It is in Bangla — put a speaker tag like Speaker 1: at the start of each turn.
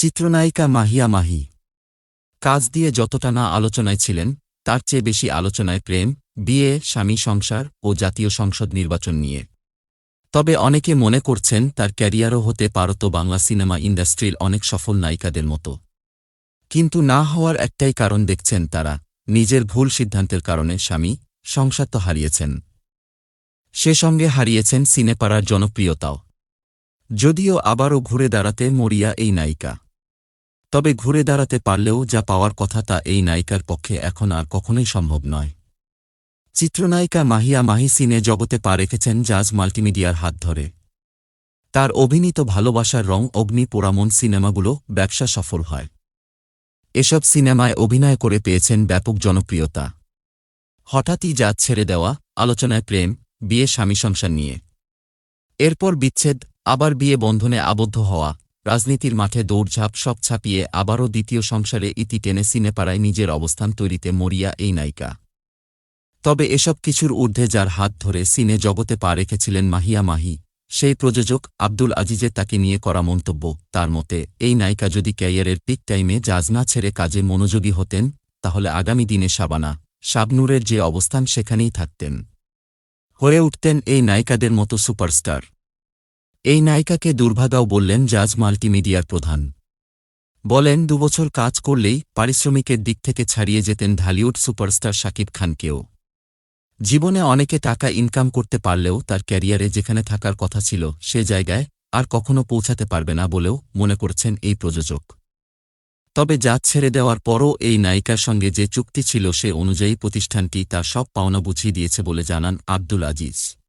Speaker 1: চিত্রনায়িকা মাহিয়া মাহি। কাজ দিয়ে যতটা না আলোচনায় ছিলেন, তার চেয়ে বেশি আলোচনায় প্রেম, বিয়ে, স্বামী সংসার ও জাতীয় সংসদ নির্বাচন নিয়ে। তবে অনেকে মনে করছেন তার ক্যারিয়ারও হতে পারত বাংলা সিনেমা ইন্ডাস্ট্রির অনেক সফল নায়িকাদের মতো। কিন্তু না হওয়ার একটাই কারণ দেখছেন তারা, নিজের ভুল সিদ্ধান্তের কারণে স্বামী সংসার তো হারিয়েছেন। সে সঙ্গে হারিয়েছেন সিনেপাড়ার জনপ্রিয়তাও। যদিও আবারও ঘুরে দাঁড়াতে মরিয়া এই নায়িকা। তবে ঘুরে দাঁড়াতে পারলেও যা পাওয়ার কথা তা এই নায়িকার পক্ষে এখন আর কখনোই সম্ভব নয়। চিত্রনায়িকা মাহিয়া মাহি সিনে জগতে পা রেখেছেন জাজ মাল্টিমিডিয়ার হাত ধরে। তার অভিনীত ভালোবাসার রং অগ্নি পোড়ামন সিনেমাগুলো ব্যবসা সফল হয়। এসব সিনেমায় অভিনয় করে পেয়েছেন ব্যাপক জনপ্রিয়তা। হঠাৎই জাত ছেড়ে দেওয়া, আলোচনায় প্রেম, বিয়ে, স্বামী সংসার নিয়ে। এরপর বিচ্ছেদ, আবার বিয়ে বন্ধনে আবদ্ধ হওয়া রাজনীতির মাঠে দৌড়ঝাঁপ সব ছাপিয়ে আবারও দ্বিতীয় সংসারে ইতি টেনে সিনেপাড়ায় নিজের অবস্থান তৈরিতে মরিয়া এই নায়িকা। তবে এসব কিছুর ঊর্ধ্বে যার হাত ধরে সিনে জগতে পা রেখেছিলেন মাহিয়া মাহি, সেই প্রযোজক আব্দুল আজিজে তাকে নিয়ে করা মন্তব্য, তার মতে, এই নায়িকা যদি ক্যারিয়ারের পিক টাইমে জাজ না ছেড়ে কাজে মনোযোগী হতেন, তাহলে আগামী দিনে শাবানা শাবনুরের যে অবস্থান সেখানেই থাকতেন। হয়ে উঠতেন এই নায়িকাদের মতো সুপারস্টার। এই নায়িকাকে দুর্ভাগাও বললেন জাজ মাল্টিমিডিয়ার প্রধান। বলেন, দুবছর কাজ করলেই পারিশ্রমিকের দিক থেকে ছাড়িয়ে যেতেন ঢালিউড সুপারস্টার শাকিব খানকেও। জীবনে অনেকে টাকা ইনকাম করতে পারলেও তার ক্যারিয়ারে যেখানে থাকার কথা ছিল, সে জায়গায় আর কখনো পৌঁছাতে পারবে না বলেও মনে করছেন এই প্রযোজক। তবে জাত ছেড়ে দেওয়ার পরও এই নায়িকার সঙ্গে যে চুক্তি ছিল সে অনুযায়ী প্রতিষ্ঠানটি তার সব পাওনা বুঝিয়ে দিয়েছে বলে জানান আব্দুল আজিজ।